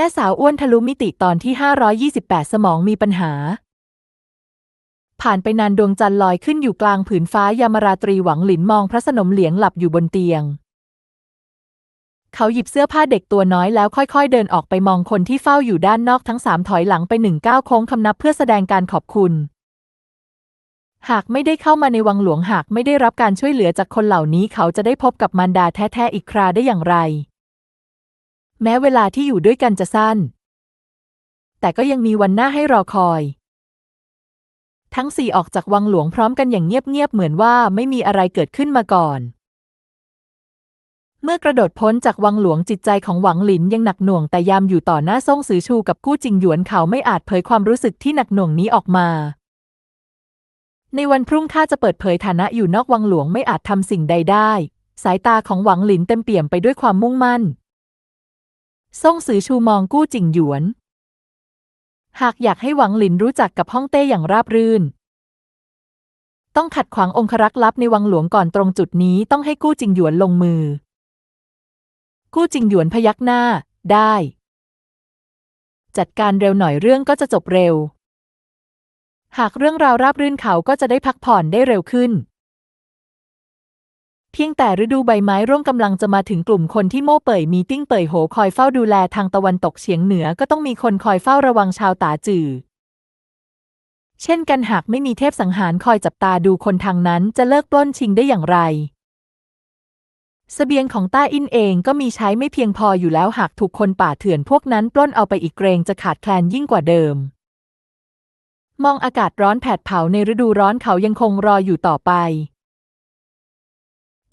ม่สาวอ้วนทะลุมิติตอนที่ 528 สมองมีปัญหา ผ่านไปนานดวงจันทร์ลอยขึ้นอยู่กลางผืนฟ้ายามราตรีหวังหลินมองพระสนมเหลียงหลับอยู่บนเตียง เขาหยิบเสื้อผ้าเด็กตัวน้อยแล้วค่อยๆ เดินออกไปมองคนที่เฝ้าอยู่ด้านนอกทั้งสามถอยหลังไปหนึ่งก้าวโค้งคำนับเพื่อแสดงการขอบคุณ หากไม่ได้เข้ามาในวังหลวงหากไม่ได้รับการช่วยเหลือจากคนเหล่านี้ เขาจะได้พบกับมารดาแท้ๆอีกคราได้อย่างไร แม้เวลาที่อยู่ด้วยกันจะสั้น แต่ก็ยังมีวันหน้าให้รอคอย ทั้งสี่ออกจากวังหลวงพร้อมกันอย่างเงียบๆเหมือนว่าไม่มีอะไรเกิดขึ้นมาก่อน เมื่อกระโดดพ้นจากวังหลวงจิตใจของหวังหลินยังหนักหน่วงแต่ยามอยู่ต่อหน้าซ่งซือชูกับกู้จิงหยวนเขาไม่อาจเผยความรู้สึกที่หนักหน่วงนี้ออกมาในวันพรุ่งข้าจะเปิดเผยฐานะอยู่นอกวังหลวงไม่อาจทำสิ่งใดได้ สายตาของหวังหลินเต็มเปี่ยมไปด้วยความมุ่งมั่น ซ่งซือชูมองกู้จิงหยวน หากอยากให้หวังหลินรู้จักกับฮ่องเต้อย่างราบรื่น ต้องขัดขวางองครักษ์ลับในวังหลวงก่อนตรงจุดนี้ต้องให้กู้จิงหยวนลงมือ กู้จิงหยวนพยักหน้า ได้ จัดการเร็วหน่อยเรื่องก็จะจบเร็ว หากเรื่องราวราบรื่นเขาก็จะได้พักผ่อนได้เร็วขึ้น เพียงแต่ฤดูใบไม้ร่วงกำลังจะมาถึงกลุ่มคนที่โม่เป่ยมีติ้งเป่ยโหคอยเฝ้าดูแลทางตะวันตกเฉียงเหนือก็ต้องมีคนคอยเฝ้าระวังชาวตาจือ เช่นกันหากไม่มีเทพสังหารคอยจับตาดูคนทางนั้นจะเลิกปล้นชิงได้อย่างไรสเสบียงของต้าอินเองก็มีใช้ไม่เพียงพออยู่แล้วหากถูกคนป่าเถื่อนพวกนั้นปล้นเอาไปอีกเกรงจะขาดแคลนยิ่งกว่าเดิม มองอากาศร้อนแผดเผาในฤดูร้อนเขายังคงรออยู่ต่อไป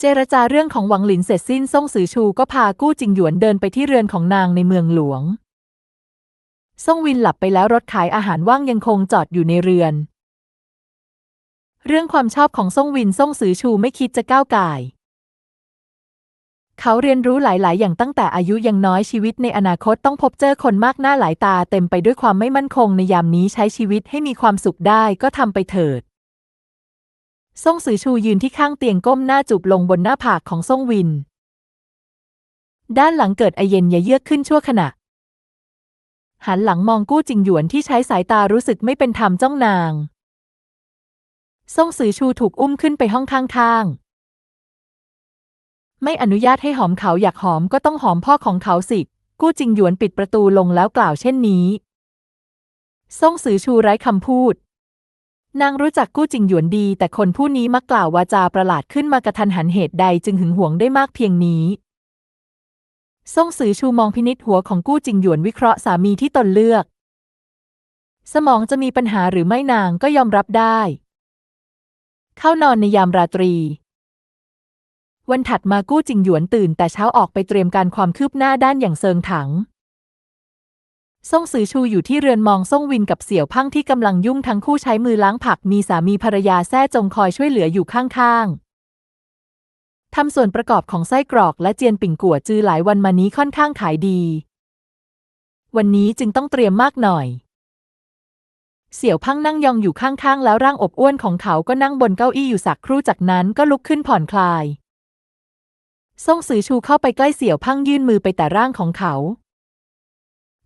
เจรจาเรื่องของหวังหลินเสร็จสิ้นซ่งซือชูก็พากู้จิงหยวนเดินไปที่เรือนของนางในเมืองหลวง ซ่งวินหลับไปแล้วรถขายอาหารว่างยังคงจอดอยู่ในเรือน เรื่องความชอบของซ่งวินซ่งซือชูไม่คิดจะก้าวไก่เขาเรียนรู้หลาย ๆ อย่างตั้งแต่อายุยังน้อยชีวิตในอนาคตต้องพบเจอคนมากหน้าหลายตาเต็มไปด้วยความไม่มั่นคงในยามนี้ใช้ชีวิตให้มีความสุขได้ก็ทำไปเถิด ซ่งซือชูยืนที่ข้างเตียงก้มหน้าจูบลงบนหน้าผากของซ่งวิน ด้านหลังเกิดไอเย็นยะเยือกขึ้นชั่วขณะ หันหลังมองกู้จิงหยวนที่ใช้สายตารู้สึกไม่เป็นธรรมจ้องนาง ซ่งซือชูถูกอุ้มขึ้นไปห้องข้างๆ ไม่อนุญาตให้หอมเขาอยากหอมก็ต้องหอมพ่อของเขาสิ กู้จิงหยวนปิดประตูลงแล้วกล่าวเช่นนี้ ซ่งซือชูไร้คำพูด นางรู้จักกู้จิงหยวนดี แต่คนผู้นี้มักกล่าววาจาประหลาดขึ้นมากระทันหันเหตุใดจึงหึงหวงได้มากเพียงนี้ซ่งซือชูมองพินิษหัวของกู้จิงหยวนวิเคราะห์สามีที่ตนเลือก สมองจะมีปัญหาหรือไม่นางก็ยอมรับได้ เข้านอนในยามราตรี วันถัดมากู้จิงหยวนตื่นแต่เช้าออกไปเตรียมการความคืบหน้าด้านอย่างเซิงถัง ซ่งซือชูอยู่ที่เรือนมองซ่งวินกับเสี่ยวพังที่กำลังยุ่งทั้งคู่ใช้มือล้างผัก มีสามีภรรยาแท้จงคอยช่วยเหลืออยู่ข้างๆทำส่วนประกอบของไส้กรอกและเจียนปิ่งกัวจือหลายวันมานี้ค่อนข้างขายดี วันนี้จึงต้องเตรียมมากหน่อย เสี่ยวพังนั่งยองอยู่ข้างๆ แล้วร่างอบอ้วนของเขาก็นั่งบนเก้าอี้อยู่สักครู่จากนั้นก็ลุกขึ้นผ่อนคลาย ซ่งซือชูเข้าไปใกล้เสี่ยวพังยื่นมือไปแต่ร่างของเขา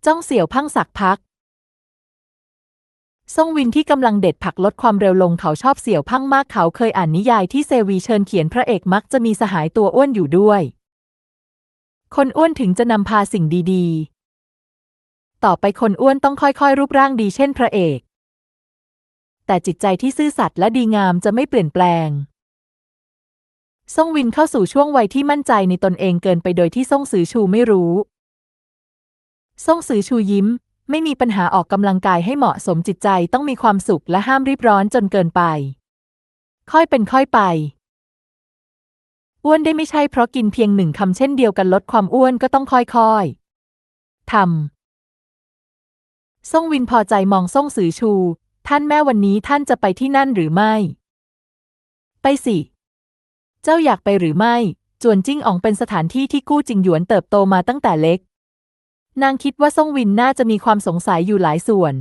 จ้องเสี่ยวพังสักพัก ซ่งวินที่กำลังเด็ดผักลดความเร็วลงเขาชอบเสี่ยวพังมากเขาเคยอ่านนิยายที่เซวีเชิญเขียนพระเอกมักจะมีสหายตัวอ้วนอยู่ด้วย คนอ้วนถึงจะนำพาสิ่งดีๆ ต่อไปคนอ้วนต้องค่อยๆ รูปร่างดีเช่นพระเอก แต่จิตใจที่ซื่อสัตย์และดีงามจะไม่เปลี่ยนแปลงซ่งวินเข้าสู่ช่วงวัยที่มั่นใจในตนเองเกินไปโดยที่ซ่งซือชูไม่รู้ ซ่งซือชูยิ้ม ไม่มีปัญหาออกกำลังกายให้เหมาะสมจิตใจต้องมีความสุขและห้ามรีบร้อนจนเกินไป ค่อยเป็นค่อยไป อ้วนได้ไม่ใช่เพราะกินเพียงหนึ่งคำเช่นเดียวกันลดความอ้วนก็ต้องค่อยๆทำซ่งวินพอใจมองซ่งซือชู ท่านแม่วันนี้ท่านจะไปที่นั่นหรือไม่ ไปสิ เจ้าอยากไปหรือไม่จวนจิ้งอ๋องเป็นสถานที่ที่กู้จิงหยวนเติบโตมาตั้งแต่เล็ก นางคิดว่าซ่งวินน่าจะมีความสงสัยอยู่หลายส่วน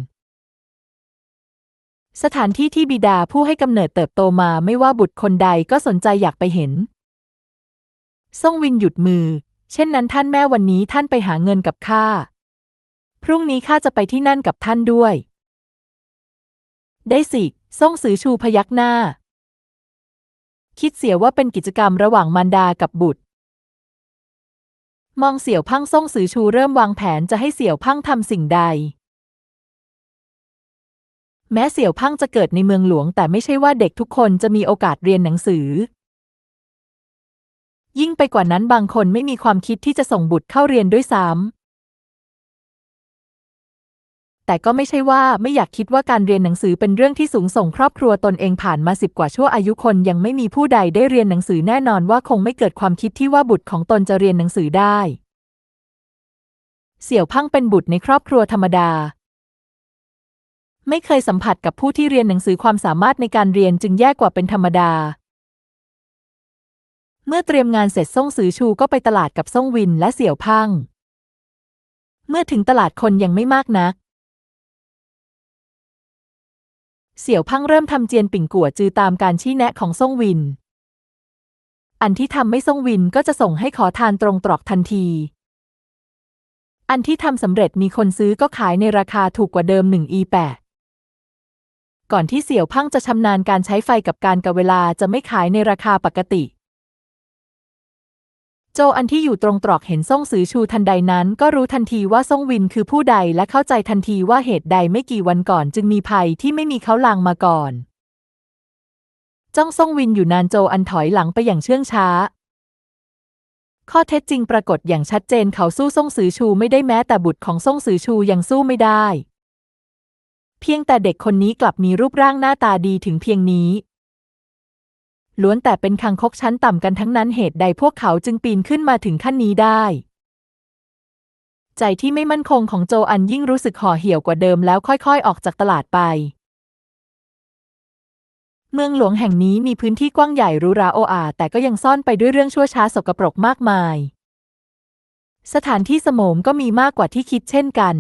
สถานที่ที่บิดาผู้ให้กำเนิดเติบโตมาไม่ว่าบุตรคนใดก็สนใจอยากไปเห็น ซ่งวินหยุดมือ เช่นนั้นท่านแม่วันนี้ท่านไปหาเงินกับข้า พรุ่งนี้ข้าจะไปที่นั่นกับท่านด้วย ได้สิซ่งซือชูพยักหน้า คิดเสียว่าเป็นกิจกรรมระหว่างมารดากับบุตร มองเสี่ยวพังซ่งสือชูเริ่มวางแผนจะให้เสี่ยวพังทำสิ่งใด แม้เสี่ยวพังจะเกิดในเมืองหลวง แต่ไม่ใช่ว่าเด็กทุกคนจะมีโอกาสเรียนหนังสือ ยิ่งไปกว่านั้นบางคนไม่มีความคิดที่จะส่งบุตรเข้าเรียนด้วยซ้ำ แต่ก็ไม่ใช่ว่าไม่อยากคิดว่าการเรียนหนังสือเป็นเรื่องที่สูงส่งครอบครัวตนเองผ่านมาสิบกว่าชั่วอายุคนยังไม่มีผู้ใดได้เรียนหนังสือแน่นอนว่าคงไม่เกิดความคิดที่ว่าบุตรของตนจะเรียนหนังสือได้ เสี่ยวพังเป็นบุตรในครอบครัวธรรมดา ไม่เคยสัมผัสกับผู้ที่เรียนหนังสือความสามารถในการเรียนจึงแย่กว่าเป็นธรรมดา เมื่อเตรียมงานเสร็จซ่งซือชูก็ไปตลาดกับซ่งวินและเสี่ยวพังเมื่อถึงตลาดคนยังไม่มากนัก เสี่ยวพังเริ่มทำเจียนปิ่งกัวจือตามการชี้แนะของซ่งวิน อันที่ทำไม่ซ่งวินก็จะส่งให้ขอทานตรงตรอกทันที อันที่ทำสำเร็จมีคนซื้อก็ขายในราคาถูกกว่าเดิมหนึ่งอีแปะก่อนที่เสี่ยวพังจะชำนาญการใช้ไฟกับการกับเวลาจะไม่ขายในราคาปกติ จอันที่อยู่ตรงตรอกเห็นซ่งซือชูทันใดนั้น ก็รู้ทันทีว่าซ่งวินคือผู้ใดและเข้าใจทันทีว่าเหตุใดไม่กี่วันก่อนจึงมีภัยที่ไม่มีเขาลางมาก่อน จ้องซ่งวินอยู่นานโจอันถอยหลังไปอย่างเชื่องช้า ข้อเท็จจริงปรากฏอย่างชัดเจนเขาสู้ซ่งซือชูไม่ได้แม้แต่บุตรของซ่งซือชูยังสู้ไม่ได้ เพียงแต่เด็กคนนี้กลับมีรูปร่างหน้าตาดีถึงเพียงนี้ ล้วนแต่เป็นคังคกชั้นต่ำกันทั้งนั้นเหตุใดพวกเขาจึงปีนขึ้นมาถึงขั้นนี้ได้ ใจที่ไม่มั่นคงของโจอันยิ่งรู้สึกห่อเหี่ยวกว่าเดิมแล้วค่อยๆ ออกจากตลาดไป เมืองหลวงแห่งนี้มีพื้นที่กว้างใหญ่รูราโออาแต่ก็ยังซ่อนไปด้วยเรื่องชั่วช้าสกปรกมากมาย สถานที่สมมก็มีมากกว่าที่คิดเช่นกัน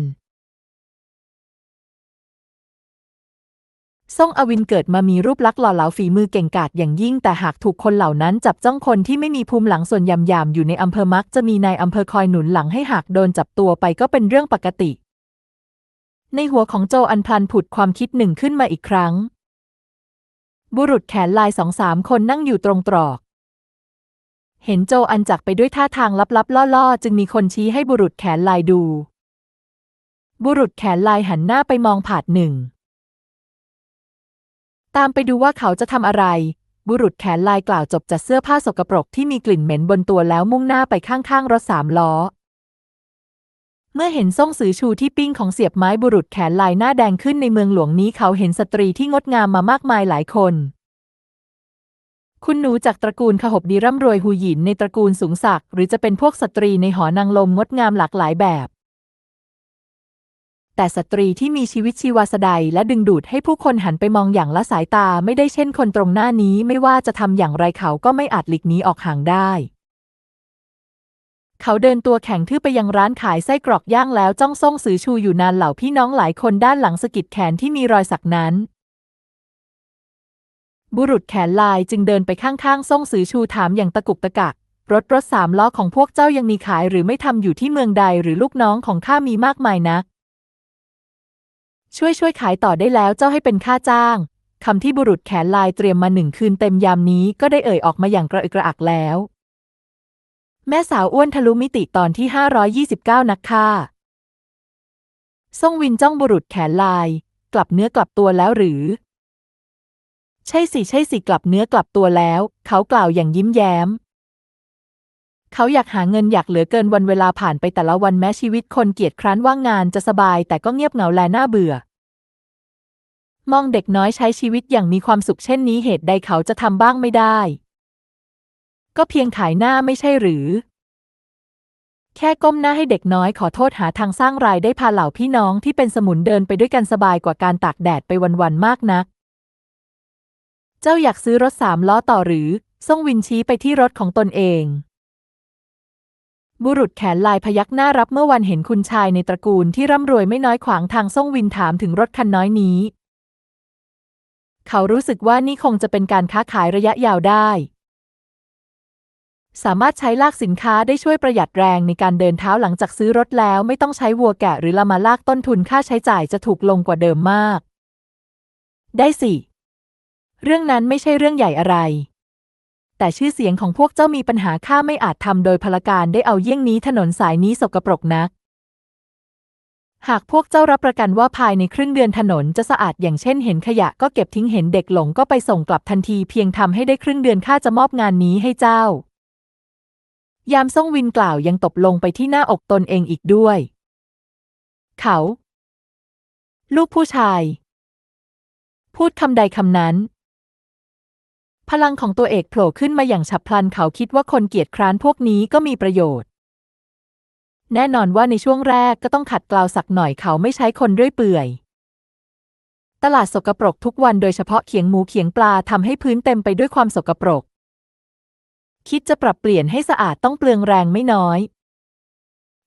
ซ่งอวินเกิดมามีรูปลักษณ์หล่อเหลาฝีมือเก่งกาจอย่างยิ่ง แต่หากถูกคนเหล่านั้นจับจ้องคนที่ไม่มีภูมิหลังส่วนยำยำอยู่ในอำเภอมักจะมีนายอำเภอคอยหนุนหลังให้หากโดนจับตัวไปก็เป็นเรื่องปกติ ในหัวของโจอันพลันผุดความคิดหนึ่งขึ้นมาอีกครั้ง บุรุษแขนลายสองสามคนนั่งอยู่ตรงตรอก เห็นโจอันจักไปด้วยท่าทางลับๆล่อๆ จึงมีคนชี้ให้บุรุษแขนลายดู บุรุษแขนลายหันหน้าไปมองผาดหนึ่ง ตามไปดูว่าเขาจะทำอะไร บุรุษแขนลายกล่าวจบจัดเสื้อผ้าสกปรกที่มีกลิ่นเหม็นบนตัวแล้วมุ่งหน้าไปข้างๆรถสามล้อ เมื่อเห็นซ่งซือชูที่ปิ้งของเสียบไม้บุรุษแขนลายหน้าแดงขึ้นในเมืองหลวงนี้เขาเห็นสตรีที่งดงามมามากมายหลายคนคุณหนูจากตระกูลขหบดีร่ำรวยหูหยินในตระกูลสูงศักดิ์หรือจะเป็นพวกสตรีในหอนางลมงดงามหลากหลายแบบ แต่สตรีที่มีชีวิตชีวาสดายและดึงดูดให้ผู้คนหันไปมองอย่างละสายตาไม่ได้เช่นคนตรงหน้านี้ไม่ว่าจะทำอย่างไรเขาก็ไม่อาจหลีกหนีออกห่างได้ เขาเดินตัวแข็งทื่อไปยังร้านขายไส้กรอกย่างแล้วจ้องซ่งซือชูอยู่นานเหล่าพี่น้องหลายคนด้านหลังสะกิดแขนที่มีรอยสักนั้นบุรุษแขนลายจึงเดินไปข้างๆซ่งซือชูถามอย่างตะกุกตะกัก รถรถสามล้อของพวกเจ้ายังมีขายหรือไม่ทำอยู่ที่เมืองใดหรือลูกน้องของข้ามีมากมายนัก ช่วยช่วยขายต่อได้แล้วเจ้าให้เป็นค่าจ้างคำที่บุรุษแขนลายเตรียมมาหนึ่งคืนเต็มยามนี้ก็ได้เอ่ยออกมาอย่างกระอึกกระอักแล้ว แม่สาวอ้วนทะลุมิติตอนที่ 529 นักฆ่าซ่งวินจ้องบุรุษแขนลาย กลับเนื้อกลับตัวแล้วหรือ ใช่สิใช่สิกลับเนื้อกลับตัวแล้ว เขากล่าวอย่างยิ้มแย้ม เขาอยากหาเงินอยากเหลือเกินวันเวลาผ่านไปแต่ละวันแม้ชีวิตคนเกียจคร้านว่างงานจะสบายแต่ก็เงียบเหงาแลน่าเบื่อ มองเด็กน้อยใช้ชีวิตอย่างมีความสุขเช่นนี้เหตุใดเขาจะทำบ้างไม่ได้ ก็เพียงขายหน้าไม่ใช่หรือ แค่ก้มหน้าให้เด็กน้อยขอโทษหาทางสร้างรายได้พาเหล่าพี่น้องที่เป็นสมุนเดินไปด้วยกันสบายกว่าการตากแดดไปวันๆมากนัก เจ้าอยากซื้อรถสามล้อต่อหรือซ่งวินชี้ไปที่รถของตนเอง บุรุษแขนลายพยักหน้ารับเมื่อวันเห็นคุณชายในตระกูลที่ร่ำรวยไม่น้อยขวางทางซ่งวินถามถึงรถคันน้อยนี้ เขารู้สึกว่านี่คงจะเป็นการค้าขายระยะยาวได้ สามารถใช้ลากสินค้าได้ช่วยประหยัดแรงในการเดินเท้าหลังจากซื้อรถแล้ว ไม่ต้องใช้วัวแกะหรือลามาลากต้นทุนค่าใช้จ่ายจะถูกลงกว่าเดิมมาก ได้สิ เรื่องนั้นไม่ใช่เรื่องใหญ่อะไร แต่ชื่อเสียงของพวกเจ้ามีปัญหาข้าไม่อาจทำโดยพลการได้เอาเยี่ยงนี้ถนนสายนี้สกปรกนัก หากพวกเจ้ารับประกันว่าภายในครึ่งเดือนถนนจะสะอาดอย่างเช่นเห็นขยะก็เก็บทิ้งเห็นเด็กหลงก็ไปส่งกลับทันทีเพียงทำให้ได้ครึ่งเดือนข้าจะมอบงานนี้ให้เจ้า ยามซ่งวินกล่าวยังตบลงไปที่หน้าอกตนเองอีกด้วย เขา ลูกผู้ชาย พูดคำใดคำนั้น พลังของตัวเอกโผล่ขึ้นมาอย่างฉับพลันเขาคิดว่าคนเกียจคร้านพวกนี้ก็มีประโยชน์ แน่นอนว่าในช่วงแรกก็ต้องขัดเกลาสักหน่อยเขาไม่ใช้คนเรื่อยเปื่อย ตลาดสกปรกทุกวันโดยเฉพาะเขียงหมูเขียงปลาทำให้พื้นเต็มไปด้วยความสกปรก คิดจะปรับเปลี่ยนให้สะอาดต้องเปลืองแรงไม่น้อย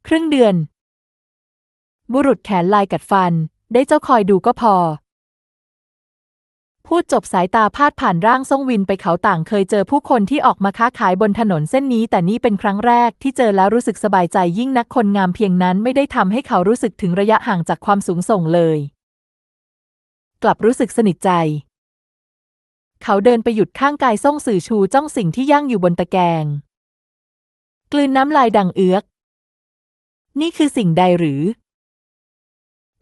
ครึ่งเดือน บุรุษแขนลายกัดฟัน ได้เจ้าคอยดูก็พอ พูดจบสายตาพาดผ่านร่างทรงวินไปเขาต่างเคยเจอผู้คนที่ออกมาค้าขายบนถนนเส้นนี้ แต่นี่เป็นครั้งแรกที่เจอแล้วรู้สึกสบายใจยิ่งนักคนงามเพียงนั้นไม่ได้ทำให้เขารู้สึกถึงระยะห่างจากความสูงส่งเลย กลับรู้สึกสนิทใจ เขาเดินไปหยุดข้างกายส่งสื่อชูจ้องสิ่งที่ย่างอยู่บนตะแกรงกลืนน้ำลายดังเอือกนี่คือสิ่งใดหรือ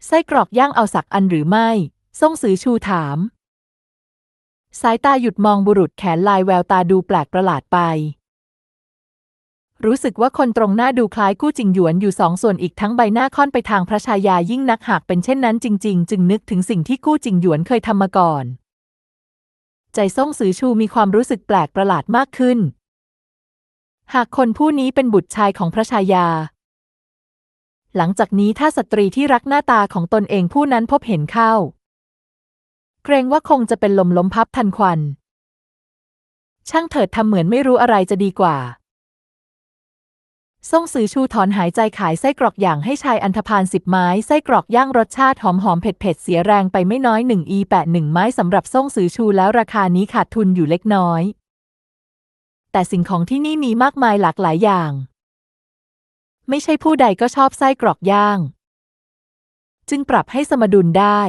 ไส้กรอกย่างเอาสักอันหรือไม่ส่งสื่อชูถาม สายตาหยุดมองบุรุษแขนลายแววตาดูแปลกประหลาดไป รู้สึกว่าคนตรงหน้าดูคล้ายกู้จิงหยวนอยู่สองส่วนอีกทั้งใบหน้าค่อนไปทางพระชายายิ่งนักหากเป็นเช่นนั้นจริง ๆ จึงนึกถึงสิ่งที่กู้จิงหยวนเคยทำมาก่อน ใจซ่งซือชูมีความรู้สึกแปลกประหลาดมากขึ้น หากคนผู้นี้เป็นบุตรชายของพระชายา หลังจากนี้ถ้าสตรีที่รักหน้าตาของตนเองผู้นั้นพบเห็นเข้า เกรงว่าคงจะเป็นลมล้มพับทันควัน ช่างเถิดทำเหมือนไม่รู้อะไรจะดีกว่าซ่งซือชูถอนหายใจขายไส้กรอกอย่างให้ชายอันธพาลสิบไม้ไส้กรอกย่างรสชาติหอมหอมเผ็ดเผ็ดเสียแรงไปไม่น้อยหนึ่งอีแปดหนึ่งไม้สำหรับซ่งซือชูแล้วราคานี้ขาดทุนอยู่เล็กน้อย แต่สิ่งของที่นี่มีมากมายหลากหลายอย่าง ไม่ใช่ผู้ใดก็ชอบไส้กรอกย่าง จึงปรับให้สมดุลได้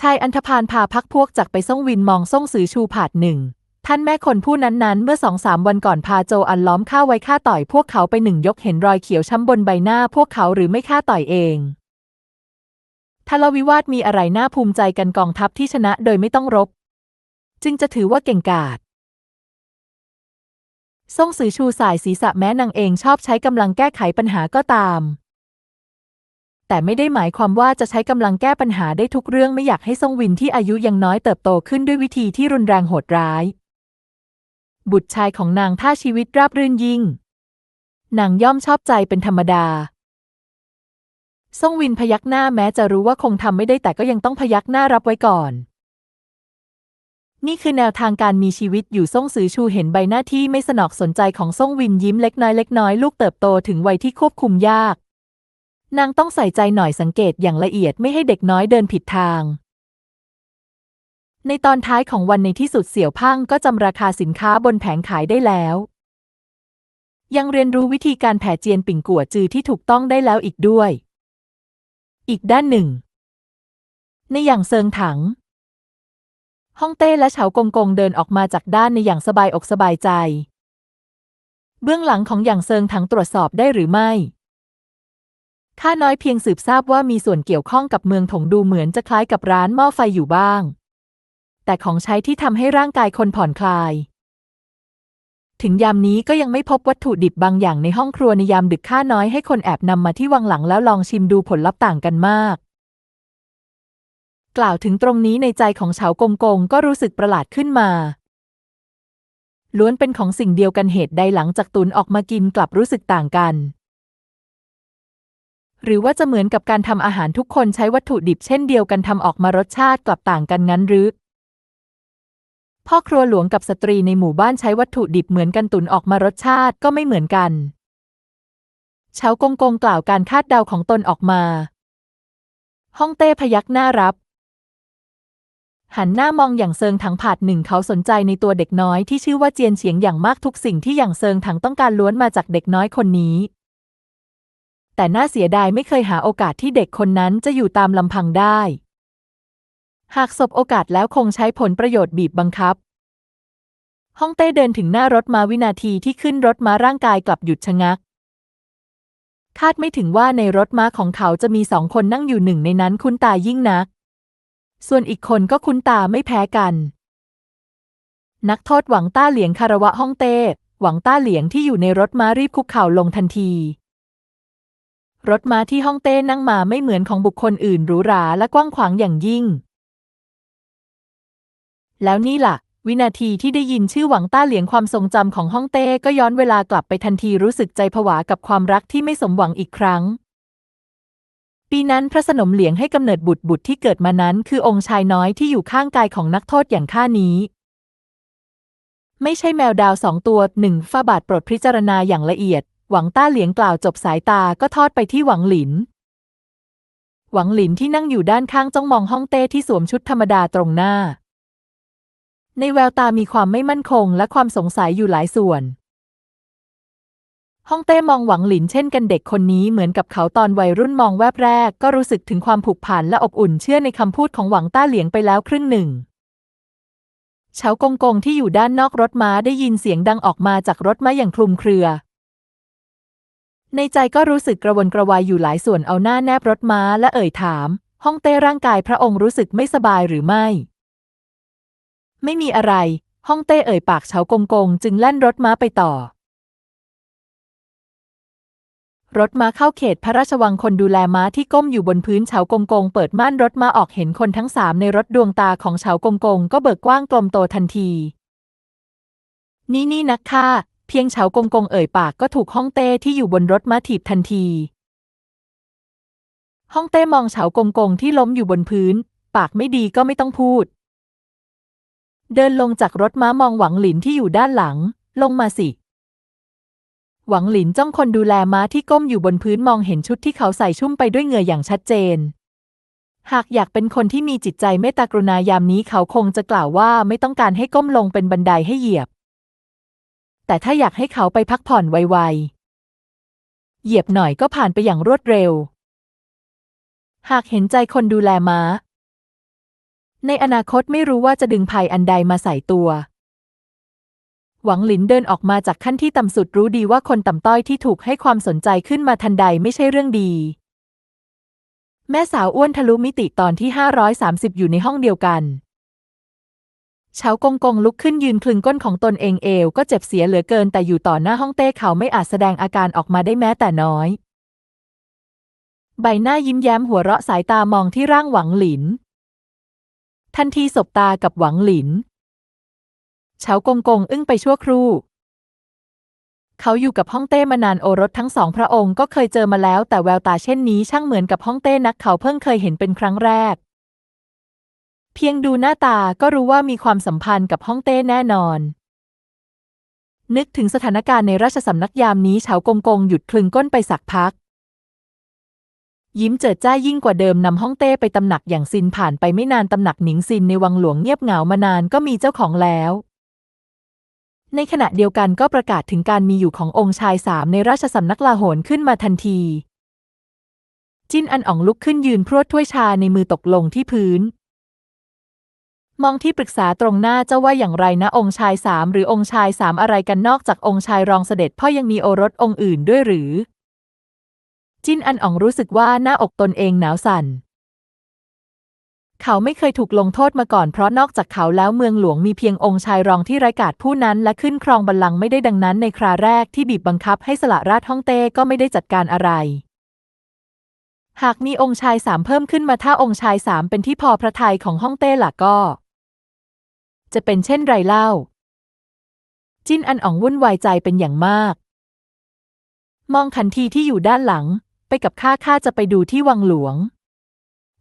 ชายอันธพาลพาพักพวกจากไปส่งวินมองส่งสือชูผาดหนึ่ง ท่านแม่คนผู้นั้นๆเมื่อสองสามวันก่อนพาโจอันล้อมฆ่าไว้ฆ่าต่อยพวกเขาไปหนึ่งยกเห็นรอยเขียวช้ำบนใบหน้าพวกเขาหรือไม่ฆ่าต่อยเองทะเลาวิวาทมีอะไรน่าภูมิใจกันกองทัพที่ชนะโดยไม่ต้องรบ จึงจะถือว่าเก่งกาจส่งสือชูสายศีรษะแม้นางเองชอบใช้กำลังแก้ไขปัญหาก็ตาม แต่ไม่ได้หมายความว่าจะใช้กำลังแก้ปัญหาได้ทุกเรื่องไม่อยากให้ทรงวินที่อายุยังน้อยเติบโตขึ้นด้วยวิธีที่รุนแรงโหดร้าย บุตรชายของนางถ้าชีวิตราบรื่นยิ่ง นางย่อมชอบใจเป็นธรรมดาทรงวินพยักหน้าแม้จะรู้ว่าคงทำไม่ได้แต่ก็ยังต้องพยักหน้ารับไว้ก่อน นี่คือแนวทางการมีชีวิตอยู่ซ่งซือชูเห็นใบหน้าที่ไม่สนอกสนใจของซ่งวินยิ้มเล็กน้อยเล็กน้อยลูกเติบโตถึงวัยที่ควบคุมยาก นางต้องใส่ใจหน่อยสังเกตอย่างละเอียดไม่ให้เด็กน้อยเดินผิดทาง ในตอนท้ายของวันในที่สุดเสี่ยวพังก็จำราคาสินค้าบนแผงขายได้แล้ว ยังเรียนรู้วิธีการแผ่เจียนปิ่งกัวจือที่ถูกต้องได้แล้วอีกด้วย อีกด้านหนึ่ง ในอย่างเซิงถังฮ่องเต้และเฉากงกงเดินออกมาจากด้านในอย่างสบายอกสบายใจ เบื้องหลังของอย่างเซิงถังตรวจสอบได้หรือไม่ ข้าน้อยเพียงสืบทราบว่ามีส่วนเกี่ยวข้องกับเมืองถงดูเหมือนจะคล้ายกับร้านหม้อไฟอยู่บ้าง แต่ของใช้ที่ทำให้ร่างกายคนผ่อนคลาย ถึงยามนี้ก็ยังไม่พบวัตถุดิบบางอย่างในห้องครัวในยามดึกข้าน้อยให้คนแอบนำมาที่วังหลังแล้วลองชิมดูผลลัพธ์ต่างกันมาก กล่าวถึงตรงนี้ในใจของเฉากงกงก็รู้สึกประหลาดขึ้นมาล้วนเป็นของสิ่งเดียวกันเหตุใดหลังจากตุนออกมากินกลับรู้สึกต่างกัน หรือว่าจะเหมือนกับการทำอาหารทุกคนใช้วัตถุดิบเช่นเดียวกันทำออกมารสชาติกลับต่างกันงั้นหรือ พ่อครัวหลวงกับสตรีในหมู่บ้านใช้วัตถุดิบเหมือนกันตุนออกมารสชาติก็ไม่เหมือนกันเฉากงกงกล่าวการคาดเดาของตนออกมาฮ่องเต้พยักหน้ารับ หันหน้ามองอย่างเซิงถังผาดหนึ่งเขาสนใจในตัวเด็กน้อยที่ชื่อว่าเจียนเฉียงอย่างมากทุกสิ่งที่อย่างเซิงถังต้องการล้วนมาจากเด็กน้อยคนนี้ แต่น่าเสียดายไม่เคยหาโอกาสที่เด็กคนนั้นจะอยู่ตามลำพังได้ หากสบโอกาสแล้วคงใช้ผลประโยชน์บีบบังคับ ฮ่องเต้เดินถึงหน้ารถมาวินาทีที่ขึ้นรถม้าร่างกายกลับหยุดชะงัก คาดไม่ถึงว่าในรถม้าของเขาจะมีสองคนนั่งอยู่หนึ่งในนั้นคุ้นตายิ่งนัก ส่วนอีกคนก็คุ้นตาไม่แพ้กัน นักโทษหวังต้าเหลียงคารวะฮ่องเต้หวังต้าเหลียงที่อยู่ในรถม้ารีบคุกเข่าลงทันที รถม้าที่ฮ่องเต้นั่งมาไม่เหมือนของบุคคลอื่นหรูหราและกว้างขวางอย่างยิ่ง แล้วนี่ล่ะ วินาทีที่ได้ยินชื่อหวังต้าเหลียงความทรงจำของฮ่องเต้ก็ย้อนเวลากลับไปทันทีรู้สึกใจผวากับความรักที่ไม่สมหวังอีกครั้ง ปีนั้นพระสนมเหลียงให้กำเนิดบุตรบุตรที่เกิดมานั้นคือองค์ชายน้อยที่อยู่ข้างกายของนักโทษอย่างข้านี้ไม่ใช่แมวดาวสองตัวหนึ่งฝ้าบาทโปรดพิจารณาอย่างละเอียด หวังต้าเหลียงกล่าวจบสายตาก็ทอดไปที่หวังหลิน หวังหลินที่นั่งอยู่ด้านข้างจ้องมองฮ่องเต้ที่สวมชุดธรรมดาตรงหน้า ในแววตามีความไม่มั่นคงและความสงสัยอยู่หลายส่วนฮ่องเต้มองหวังหลินเช่นกันเด็กคนนี้เหมือนกับเขาตอนวัยรุ่นมองแวบแรก ก็รู้สึกถึงความผูกพันและอบอุ่นเชื่อในคำพูดของหวังต้าเหลียงไปแล้วครึ่งหนึ่งเฉากงกงที่อยู่ด้านนอกรถม้าได้ยินเสียงดังออกมาจากรถม้าอย่างคลุมเครือ ในใจก็รู้สึกกระวนกระวายอยู่หลายส่วนเอาหน้าแนบรถม้าและเอ่ยถามฮ่องเต้ร่างกายพระองค์รู้สึกไม่สบายหรือไม่ ไม่มีอะไรฮ่องเต้เอ่ยปากเฉากงกงจึงแล่นรถม้าไปต่อ รถม้าเข้าเขตพระราชวังคนดูแลม้าที่ก้มอยู่บนพื้นเฉากงกงเปิดม่านรถม้าออกเห็นคนทั้งสามในรถดวงตาของเฉากงกงก็เบิกกว้างกลมโตทันที นี่นี่นักฆ่า เพียงเฉากงกงเอ่ยปากก็ถูกฮ่องเต้ที่อยู่บนรถม้าถีบทันที ฮ่องเต้มองเฉากงกงที่ล้มอยู่บนพื้น ปากไม่ดีก็ไม่ต้องพูด เดินลงจากรถม้ามองหวังหลินที่อยู่ด้านหลัง ลงมาสิ หวังหลินจ้องคนดูแลม้าที่ก้มอยู่บนพื้นมองเห็นชุดที่เขาใส่ชุ่มไปด้วยเหงื่ออย่างชัดเจน หากอยากเป็นคนที่มีจิตใจเมตตากรุณายามนี้เขาคงจะกล่าวว่าไม่ต้องการให้ก้มลงเป็นบันไดให้เหยียบ แต่ถ้าอยากให้เขาไปพักผ่อนไวๆ เหยียบหน่อยก็ผ่านไปอย่างรวดเร็ว หากเห็นใจคนดูแลม้า ในอนาคตไม่รู้ว่าจะดึงภัยอันใดมาใส่ตัว หวังหลินเดินออกมาจากขั้นที่ต่ำสุดรู้ดีว่าคนต่ำต้อยที่ถูกให้ความสนใจขึ้นมาทันใดไม่ใช่เรื่องดีแม่สาวอ้วนทะลุมิติตอนที่ 530 อยู่ในห้องเดียวกัน เฉากงกงลุกขึ้นยืนคลึงก้นของตนเองเอวก็เจ็บเสียเหลือเกินแต่อยู่ต่อหน้าห้องเต้เขาไม่อาจแสดงอาการออกมาได้แม้แต่น้อย ใบหน้ายิ้มแย้มหัวเราะสายตามองที่ร่างหวังหลิน ทันทีสบตากับหวังหลินเฉากงกงอึ้งไปชั่วครู่ เขาอยู่กับฮ่องเต้มานานโอรสทั้งสองพระองค์ก็เคยเจอมาแล้วแต่แววตาเช่นนี้ช่างเหมือนกับฮ่องเต้นักเขาเพิ่งเคยเห็นเป็นครั้งแรก เพียงดูหน้าตาก็รู้ว่ามีความสัมพันธ์กับฮ่องเต้แน่นอน นึกถึงสถานการณ์ในราชสำนักยามนี้เฉากงกงหยุดคลึงก้นไปสักพัก ยิ้มเจิดจ้ายิ่งกว่าเดิมนำฮ่องเต้ไปตำหนักอย่างซินผ่านไปไม่นานตำหนักหนิงซินในวังหลวงเงียบเหงามานานก็มีเจ้าของแล้ว ในขณะเดียวกันก็ประกาศถึงการมีอยู่ขององค์ชายสามในราชสำนักลาโหนขึ้นมาทันที จินอันอ่องลุกขึ้นยืนพรวดถ้วยชาในมือตกลงที่พื้น มองที่ปรึกษาตรงหน้าเจ้าว่าอย่างไรนะองค์ชายสามหรือองค์ชายสามอะไรกันนอกจากองค์ชายรองเสด็จพ่อยังมีโอรสองค์อื่นด้วยหรือ จินอันอ่องรู้สึกว่าหน้าอกตนเองหนาวสั่น เขาไม่เคยถูกลงโทษมาก่อนเพราะนอกจากเขาแล้วเมืองหลวงมีเพียงองค์ชายรองที่ไร้กาจผู้นั้นและขึ้นครองบัลลังก์ไม่ได้ดังนั้นในคราแรกที่บีบบังคับให้สละราชฮ่องเต้ก็ไม่ได้จัดการอะไรหากมีองค์ชายสามเพิ่มขึ้นมาถ้าองค์ชายสามเป็นที่พอพระทัยของฮ่องเต้ล่ะก็ จะเป็นเช่นไรเล่า จินอันอ่องวุ่นวายใจเป็นอย่างมาก มองขันทีที่อยู่ด้านหลัง ไปกับข้าข้าจะไปดูที่วังหลวง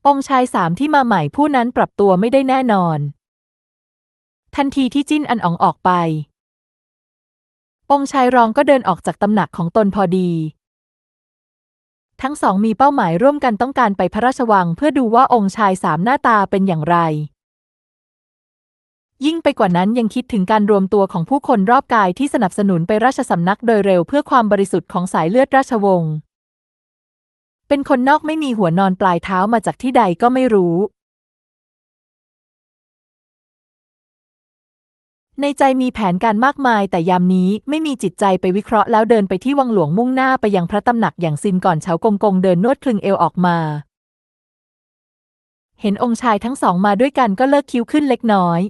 องชายสามที่มาใหม่ผู้นั้นปรับตัวไม่ได้แน่นอน ทันทีที่จิ้นอันอ๋องออกไป องชายรองก็เดินออกจากตำหนักของตนพอดีทั้งสองมีเป้าหมายร่วมกันต้องการไปพระราชวังเพื่อดูว่าองค์ชายสามหน้าตาเป็นอย่างไร ยิ่งไปกว่านั้นยังคิดถึงการรวมตัวของผู้คนรอบกายที่สนับสนุนไปราชสำนักโดยเร็วเพื่อความบริสุทธิ์ของสายเลือดราชวงศ์ เป็นคนนอกไม่มีหัวนอนปลายเท้ามาจากที่ใดก็ไม่รู้ ในใจมีแผนการมากมายแต่ยามนี้ไม่มีจิตใจไปวิเคราะห์แล้วเดินไปที่วังหลวงมุ่งหน้าไปยังพระตำหนักอย่างซินก่อนเฉากงกงเดินนวดคลึงเอวออกมา เห็นองค์ชายทั้งสองมาด้วยกันก็เลิกคิ้วขึ้นเล็กน้อย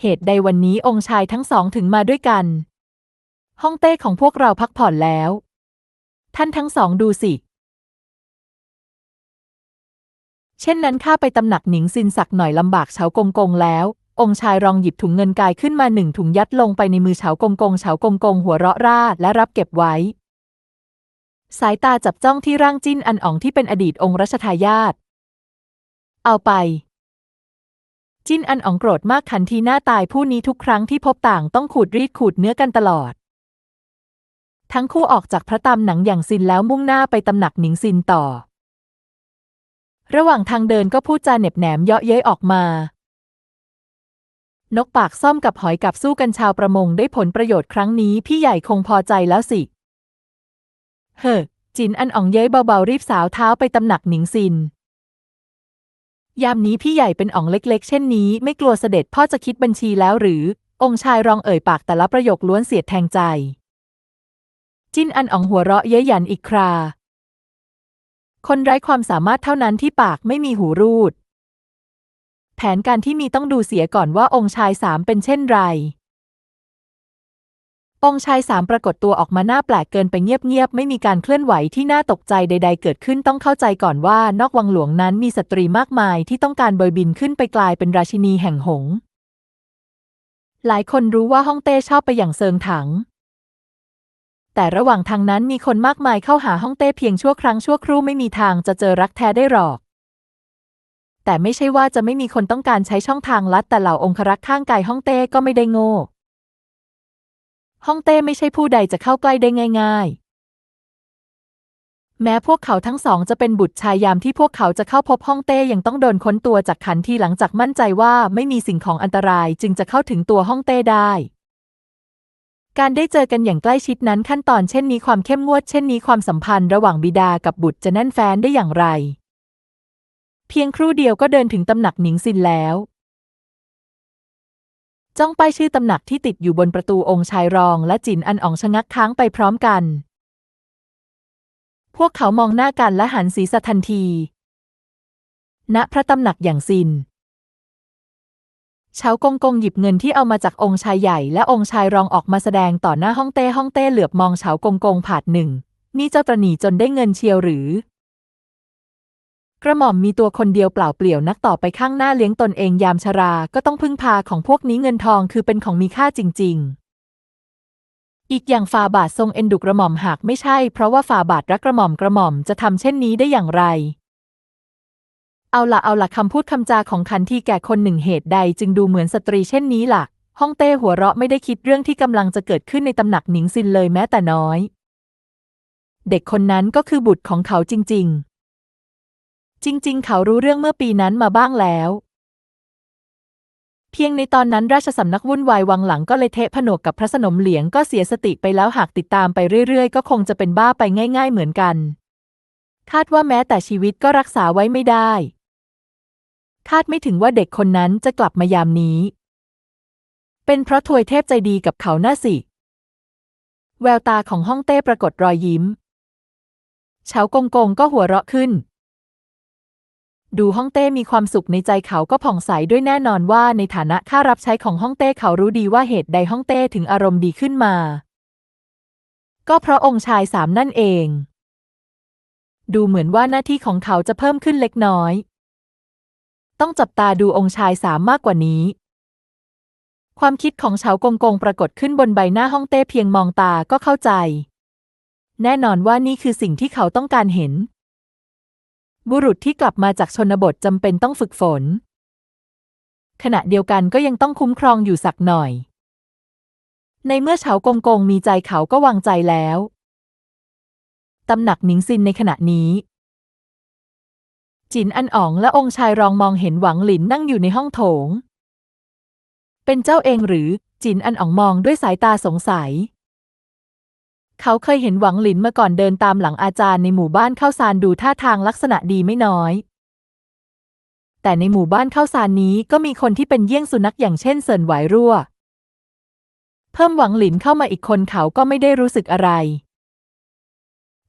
เหตุใดวันนี้องค์ชายทั้งสองถึงมาด้วยกัน ห้องเต้ของพวกเราพักผ่อนแล้ว ท่านทั้งสองดูสิ เช่นนั้นข้าไปตำหนักหนิงซินสักหน่อยลำบากเฉากงกงแล้ว องค์ชายรองหยิบถุงเงินกายขึ้นมาหนึ่งถุงยัดลงไปในมือเฉากงกงเฉากงกงหัวเราะร่าและรับเก็บไว้ สายตาจับจ้องที่ร่างจิ้นอันอ๋องที่เป็นอดีตองค์รัชทายาทเอาไป จิ้นอันอ๋องโกรธมากขันทีหน้าตายผู้นี้ทุกครั้งที่พบต่างต้องขูดรีดขูดเนื้อกันตลอด ทั้งคู่ออกจากพระตำหนังอย่างซินแล้วมุ่งหน้าไปตำหนักหนิงซินต่อ ระหว่างทางเดินก็พูดจาเหน็บแหนมเยาะเย้ยออกมา นกปากซ่อมกับหอยกับสู้กันชาวประมงได้ผลประโยชน์ครั้งนี้พี่ใหญ่คงพอใจแล้วสิ เฮ้อจินอันอ่องเย้ยเบาๆรีบสาวเท้าไปตำหนักหนิงซิน ยามนี้พี่ใหญ่เป็นอ๋องเล็กๆ เช่นนี้ ไม่กลัวเสด็จพ่อจะคิดบัญชีแล้วหรือ องค์ชายรองเอ่ยปากแต่ละประโยคล้วนเสียดแทงใจ จิ้นอันอ๋องหัวเราะเย้ยหยันอีกครา คนไร้ความสามารถเท่านั้นที่ปากไม่มีหูรูด แผนการที่มีต้องดูเสียก่อนว่าองค์ชายสามเป็นเช่นไร องชายสามปรากฏตัวออกมาหน้าแปลกเกินไปเงียบๆ ไม่มีการเคลื่อนไหวที่น่าตกใจใด ๆ เกิดขึ้นต้องเข้าใจก่อนว่านอกวังหลวงนั้นมีสตรีมากมายที่ต้องการเบยบินขึ้นไปกลายเป็นราชินีแห่งหงส์หลายคนรู้ว่าฮ่องเต้ชอบไปอย่างเซิงถัง แต่ระหว่างทางนั้นมีคนมากมายเข้าหาฮ่องเต้เพียงชั่วครั้งชั่วครู่ไม่มีทางจะเจอรักแท้ได้หรอกแต่ไม่ใช่ว่าจะไม่มีคนต้องการใช้ช่องทางลัดแต่เหล่าองครักษ์ข้างกายฮ่องเต้ก็ไม่ได้โง่ ฮ่องเต้ไม่ใช่ผู้ใดจะเข้าใกล้ได้ง่าย ๆ แม้พวกเขาทั้งสองจะเป็นบุตรชายยามที่พวกเขาจะเข้าพบฮ่องเต้ยังต้องโดนค้นตัวจากขันทีหลังจากมั่นใจว่าไม่มีสิ่งของอันตรายจึงจะเข้าถึงตัวฮ่องเต้ได้การได้เจอกันอย่างใกล้ชิดนั้นขั้นตอนเช่นนี้ความเข้มงวดเช่นนี้ความสัมพันธ์ระหว่างบิดากับบุตรจะแน่นแฟ้นได้อย่างไร เพียงครู่เดียวก็เดินถึงตำหนักหนิงซินแล้ว จ้องป้ายชื่อตำหนักที่ติดอยู่บนประตูองค์ชายรอง และจินอันอองชะงักค้างไปพร้อมกัน พวกเขามองหน้ากันและหันศีรษะทันที ณพระตำหนักอย่างซินเฉากงกงหยิบเงินที่เอามาจากองค์ชายใหญ่และองค์ชายรองออกมาแสดงต่อหน้าฮ่องเต้ฮ่องเต้เหลือบมองเฉากงกงผาดหนึ่ง นี่เจ้าตระหนีจนได้เงินเชียวหรือ กระหม่อมมีตัวคนเดียวเปล่าเปลี่ยวนักต่อไปข้างหน้าเลี้ยงตนเองยามชรา ก็ต้องพึ่งพาของพวกนี้เงินทองคือเป็นของมีค่าจริง ๆ อีกอย่างฝ่าบาททรงเอ็นดุกระหม่อมหากไม่ใช่ เพราะว่าฝ่าบาทรักกระหม่อมกระหม่อมจะทำเช่นนี้ได้อย่างไร เอาละเอาละคำพูดคำจาของคันที่แก่คนหนึ่งเหตุใดจึงดูเหมือนสตรีเช่นนี้ล่ะ ฮ่องเต้หัวเราะไม่ได้คิดเรื่องที่กำลังจะเกิดขึ้นในตำหนักหนิงซินเลยแม้แต่น้อย เด็กคนนั้นก็คือบุตรของเขาจริง ๆ จริง ๆ เขารู้เรื่องเมื่อปีนั้นมาบ้างแล้ว เพียงในตอนนั้นราชสำนักวุ่นวายวังหลังก็เลยเทะผนวกกับพระสนมเหลียงก็เสียสติไปแล้วหากติดตามไปเรื่อย ๆ ก็คงจะเป็นบ้าไปง่าย ๆ เหมือนกัน คาดว่าแม้แต่ชีวิตก็รักษาไว้ไม่ได้ คาดไม่ถึงว่าเด็กคนนั้นจะกลับมายามนี้ เป็นเพราะถวยเทพใจดีกับเขาน่าสิ แววตาของฮ่องเต้ปรากฏรอยยิ้มเฉากงกงก็หัวเราะขึ้น ดูฮ่องเต้มีความสุขในใจเขาก็ผ่องใสด้วยแน่นอนว่าในฐานะข้ารับใช้ของฮ่องเต้เขารู้ดีว่าเหตุใดฮ่องเต้ถึงอารมณ์ดีขึ้นมา ก็เพราะองค์ชายสามนั่นเอง ดูเหมือนว่าหน้าที่ของเขาจะเพิ่มขึ้นเล็กน้อย ต้องจับตาดูองค์ชายสามมากกว่านี้ ความคิดของเฉากงกงปรากฏขึ้นบนใบหน้าฮ่องเต้เพียงมองตาก็เข้าใจ แน่นอนว่านี่คือสิ่งที่เขาต้องการเห็น บุรุษที่กลับมาจากชนบทจำเป็นต้องฝึกฝน ขณะเดียวกันก็ยังต้องคุ้มครองอยู่สักหน่อย ในเมื่อเฉากงกงมีใจเขาก็วางใจแล้วตำหนักหนิงซินในขณะนี้ จินอันอ๋องและองค์ชายรองมองเห็นหวังหลินนั่งอยู่ในห้องโถง เป็นเจ้าเองหรือจินอันอ๋องมองด้วยสายตาสงสัย เขาเคยเห็นหวังหลินมาก่อนเดินตามหลังอาจารย์ในหมู่บ้านเข้าซานดูท่าทางลักษณะดีไม่น้อย แต่ในหมู่บ้านเข้าซานนี้ก็มีคนที่เป็นเยี่ยงสุนัขอย่างเช่นเซินไหวรั่ว เพิ่มหวังหลินเข้ามาอีกคนเขาก็ไม่ได้รู้สึกอะไร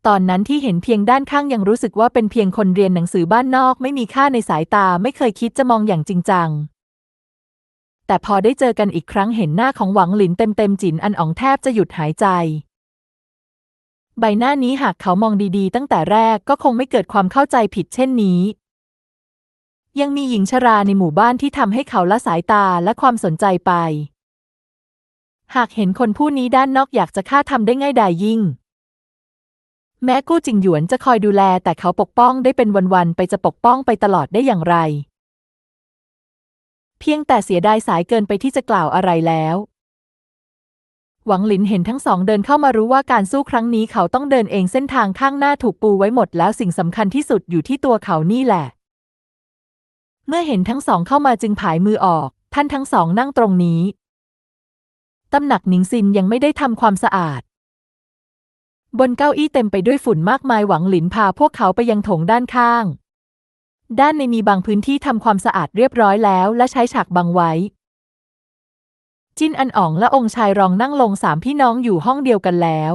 ตอนนั้นที่เห็นเพียงด้านข้างยังรู้สึกว่าเป็นเพียงคนเรียนหนังสือบ้านนอกไม่มีค่าในสายตาไม่เคยคิดจะมองอย่างจริงจังแต่พอได้เจอกันอีกครั้งเห็นหน้าของหวังหลินเต็มๆจินอันอ๋องแทบจะหยุดหายใจ ใบหน้านี้หากเขามองดีๆ ตั้งแต่แรกก็คงไม่เกิดความเข้าใจผิดเช่นนี้ ยังมีหญิงชราในหมู่บ้านที่ทำให้เขาละสายตาและความสนใจไป หากเห็นคนผู้นี้ด้านนอกอยากจะฆ่าทำได้ง่ายดายยิ่ง แม้กู้จิงหยวนจะคอยดูแลแต่เขาปกป้องได้เป็นวันๆไปจะปกป้องไปตลอดได้อย่างไร เพียงแต่เสียดายสายเกินไปที่จะกล่าวอะไรแล้ว หวังหลินเห็นทั้งสองเดินเข้ามารู้ว่าการสู้ครั้งนี้เขาต้องเดินเองเส้นทางข้างหน้าถูกปูไว้หมดแล้วสิ่งสำคัญที่สุดอยู่ที่ตัวเขานี่แหละ เมื่อเห็นทั้งสองเข้ามาจึงผายมือออก ท่านทั้งสองนั่งตรงนี้ตำหนักหนิงซินยังไม่ได้ทำความสะอาด บนเก้าอี้เต็มไปด้วยฝุ่นมากมายหวังหลินพาพวกเขาไปยังโถงด้านข้าง ด้านในมีบางพื้นที่ทำความสะอาดเรียบร้อยแล้ว และใช้ฉากบังไว้ จินอันอ๋องและองค์ชายรองนั่งลงสามพี่น้องอยู่ห้องเดียวกันแล้ว